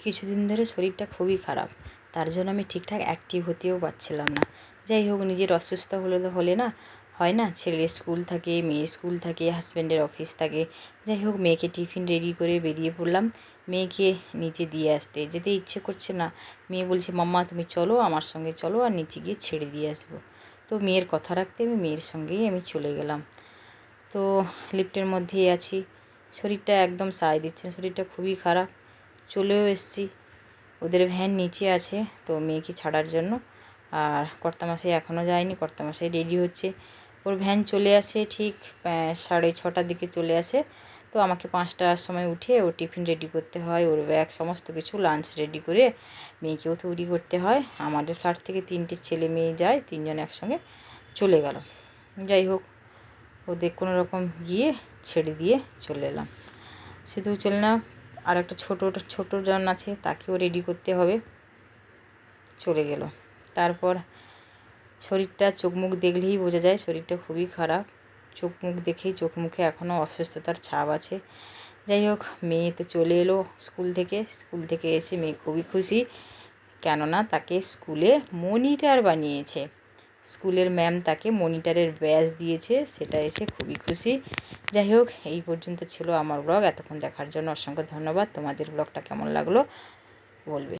কিছুদিন ধরে শরীরটা খুবই খারাপ। তার জন্য আমি ঠিকঠাক অ্যাক্টিভ হতেও পারছিলাম না। যাই হোক, নিজের অসুস্থ হলে তো হলে না? হয় না? ছেলের স্কুল থাকে মেয়ে স্কুল থাকে হাজব্যান্ডের অফিস থাকে। যাই হোক, মেয়েকে টিফিন রেডি করে বেরিয়ে পড়লাম। মেয়েকে নিচে দিয়ে আসতে যেতে ইচ্ছে করছে না। মেয়ে বলছে, মাম্মা, তুমি চলো, আমার সঙ্গে চলো, আর নিচে গিয়ে ছেড়ে দিয়ে আসব। তো মেয়ের কথা রাখতে আমি মেয়ের সঙ্গেই আমি চলে গেলাম। তো লিফটের মধ্যেই আছি। শরীরটা একদম সায় দিচ্ছে না, শরীরটা খুবই খারাপ। চলেও এসছি। ওদের ভ্যান নিচে আছে, তো মেয়েকে ছাড়ার জন্য। আর কর্তামশাই এখনও যায়নি, কর্তামশাই রেডি হচ্ছে। ওর ভ্যান চলে আসে ঠিক সাড়ে ছটার দিকে চলে আসে। তো আমাকে পাঁচটার সময় উঠে ওর টিফিন রেডি করতে হয়, ওর ব্যাগ সমস্ত কিছু লাঞ্চ রেডি করে মেয়েকেও তৈরি করতে হয়। আমাদের ফ্ল্যাট থেকে তিনটে ছেলে মেয়ে যায়, তিনজন একসঙ্গে চলে গেল। যাই হোক, ওদের কোনো রকম গিয়ে ছেড়ে দিয়ে চলে এলাম। শুধু চলে না আর একটা ছোটো ছোটো জন আছে, তাকেও রেডি করতে হবে। চলে গেল। তারপর শরীরটা চোখ মুখ দেখলেই বোঝা যায়, শরীরটা খুবই খারাপ। চোখ মুখ দেখেই চোখ মুখে এখনও অসুস্থতার ছাপ আছে। যাই হোক, মেয়ে তো চলে এলো স্কুল থেকে। স্কুল থেকে এসে মেয়ে খুবই খুশি। কেননা তাকে স্কুলে মনিটার বানিয়েছে। স্কুলের ম্যাম তাকে মনিটারের ব্যাজ দিয়েছে, সেটা এসে খুবই খুশি। যাই হোক, এই পর্যন্ত ছিল আমার ব্লগ। এতক্ষণ দেখার জন্য অসংখ্য ধন্যবাদ। তোমাদের ব্লগটা কেমন লাগল বলবে।